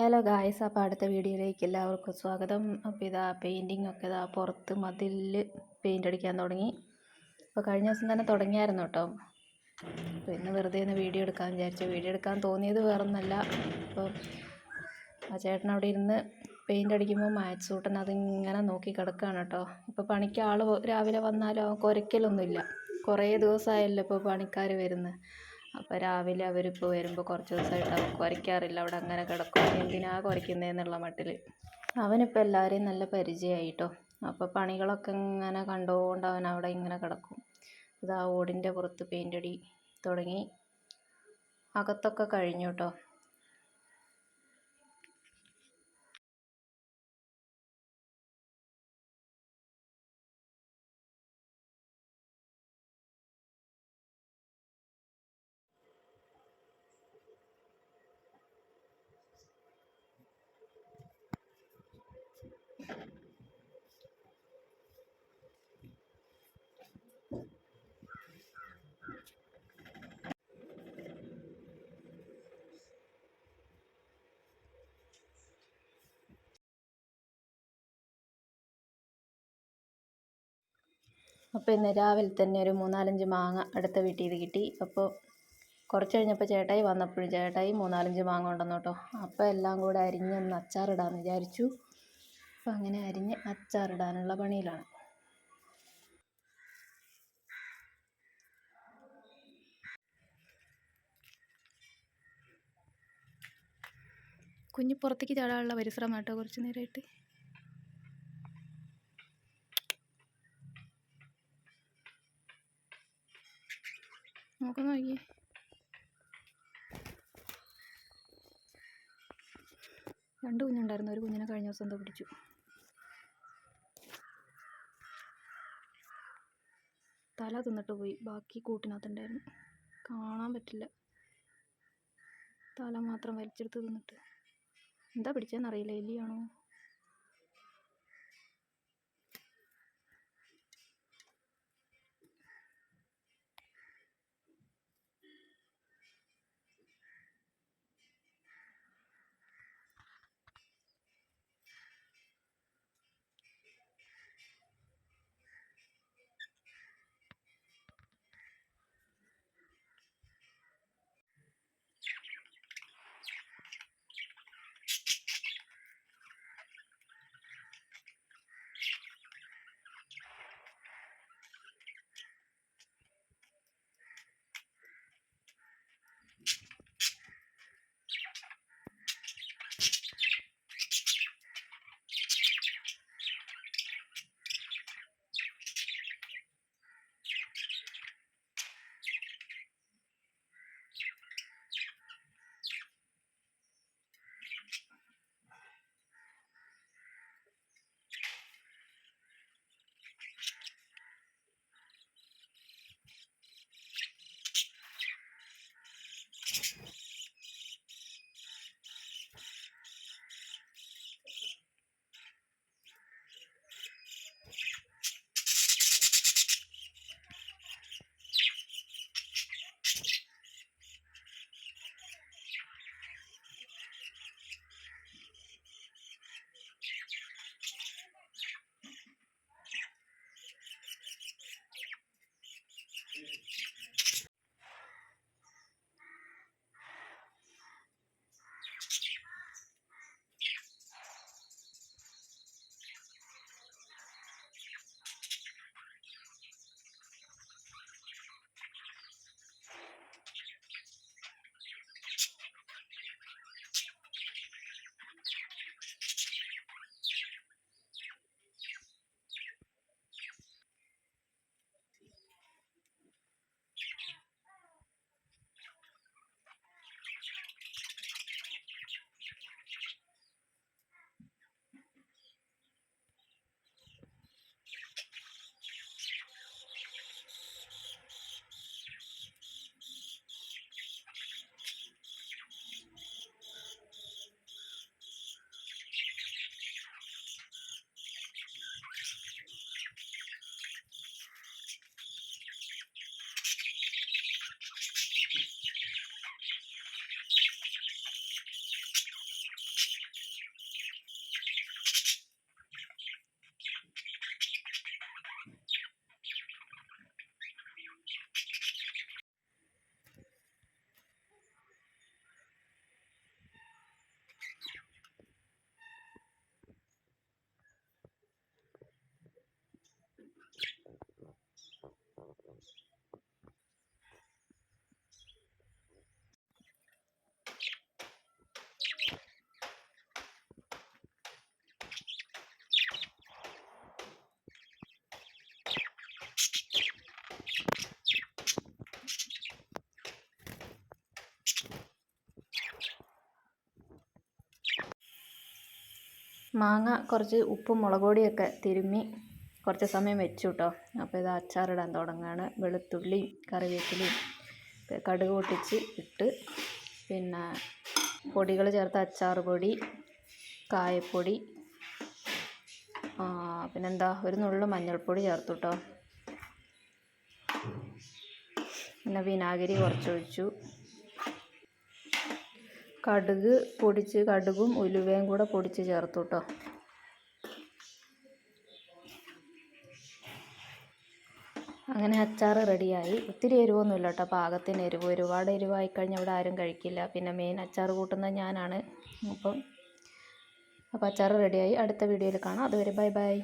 Hello guys അപ്പോൾ അടുത്ത വീഡിയോയിലേക്ക് എല്ലാവർക്കും സ്വാഗതം. അപ്പോൾ ഇതാ പെയിന്റിങ് ഒക്കെ ഇതാ പുറത്ത് മതിൽ പെയിന്റ് അടിക്കാൻ തുടങ്ങി. അപ്പോൾ കഴിഞ്ഞ ദിവസം തന്നെ തുടങ്ങിയായിരുന്നു കേട്ടോ. അപ്പോൾ ഇന്ന് വെറുതെ ഒന്ന് വീഡിയോ എടുക്കാൻ വിചാരിച്ചു. വീഡിയോ എടുക്കാൻ തോന്നിയത് വേറൊന്നല്ല. അപ്പോൾ ആ ചേട്ടൻ അവിടെ ഇരുന്ന് പെയിന്റ് അടിക്കുമ്പോൾ മാച്ച് സൂട്ടൻ അതിങ്ങനെ നോക്കി കിടക്കുകയാണ് കേട്ടോ. ഇപ്പോൾ പണിക്ക് ആൾ രാവിലെ വന്നാലും കുരയ്ക്കലൊന്നുമില്ല കുറേ ദിവസമായല്ലോ ഇപ്പോൾ പണിക്കാർ വരുന്നത് അപ്പോൾ രാവിലെ അവരിപ്പോൾ വരുമ്പോൾ കുറച്ച് ദിവസമായിട്ട് അവൻ കുരയ്ക്കാറില്ല. അവിടെ അങ്ങനെ കിടക്കും. എന്തിനാ കുരയ്ക്കുന്നതെന്നുള്ള മട്ടിൽ അവനിപ്പോൾ എല്ലാവരെയും നല്ല പരിചയമായി കേട്ടോ അപ്പോൾ പണികളൊക്കെ ഇങ്ങനെ കണ്ടുകൊണ്ട് അവൻ അവിടെ ഇങ്ങനെ കിടക്കും. ഇതാ ഓടിന്റെ പുറത്ത് പെയിന്റ് അടി തുടങ്ങി. അകത്തൊക്കെ കഴിഞ്ഞു കേട്ടോ അപ്പോൾ ഇന്ന് രാവിലെ തന്നെ ഒരു മൂന്നാലഞ്ച് മാങ്ങ അടുത്ത വീട്ടിൽ നിന്ന് കിട്ടി. അപ്പോൾ കുറച്ച് കഴിഞ്ഞപ്പോൾ ചേട്ടായി വന്നപ്പോഴും ചേട്ടായി മൂന്നാലഞ്ച് മാങ്ങ കൊണ്ടുവന്നു കേട്ടോ. അപ്പോൾ എല്ലാം കൂടെ അരിഞ്ഞ് ഒന്ന് അച്ചാറിടാമെന്ന് വിചാരിച്ചു. അപ്പോൾ അങ്ങനെ അരിഞ്ഞ് അച്ചാറിടാനുള്ള പണിയിലാണ്. കുഞ്ഞ് പുറത്തേക്ക് ചാടാനുള്ള പരിശ്രമം കുറച്ച് നേരമായിട്ട്. നോക്ക് നോക്കി രണ്ട് കുഞ്ഞുണ്ടായിരുന്നു. ഒരു കുഞ്ഞിനെ കഴിഞ്ഞ ദിവസം എന്തോ പിടിച്ചു. തല തിന്നിട്ട് പോയി. ബാക്കി കൂട്ടിനകത്തുണ്ടായിരുന്നു. കാണാൻ പറ്റില്ല. തല മാത്രം വലിച്ചെടുത്ത് തിന്നിട്ട്. എന്താ പിടിച്ചതെന്നറിയില്ല എലിയാണോ? മാങ്ങ കുറച്ച് ഉപ്പും മുളക് പൊടിയൊക്കെ തിരുമ്മി കുറച്ച് സമയം വെച്ചു കേട്ടോ അപ്പോൾ ഇത് അച്ചാറിടാൻ തുടങ്ങുകയാണ് വെളുത്തുള്ളിയും കറിവേപ്പിലയും കടുക് പൊട്ടിച്ച് ഇട്ട് പിന്നെ പൊടികൾ ചേർത്ത് അച്ചാർ പൊടി കായപ്പൊടി പിന്നെന്താ ഒരു നുള്ളു മഞ്ഞൾപ്പൊടി ചേർത്തു കേട്ടോ പിന്നെ വിനാഗിരി കുറച്ചൊഴിച്ചു കടുക് പൊടിച്ച് കടുകും ഉലുവയും കൂടെ പൊടിച്ച് ചേർത്തു കേട്ടോ അങ്ങനെ അച്ചാർ റെഡിയായി. ഒത്തിരി എരിവൊന്നുമില്ല കേട്ടോ പാകത്തിന് എരിവ്. ഒരുപാട് എരിവായി കഴിഞ്ഞാൽ ഇവിടെ ആരും കഴിക്കില്ല. പിന്നെ മെയിൻ അച്ചാർ കൂട്ടുന്നത് ഞാനാണ്. അപ്പം അപ്പോൾ അച്ചാർ റെഡിയായി. അടുത്ത വീഡിയോയിൽ കാണാം. അതുവരെ ബൈ ബൈ.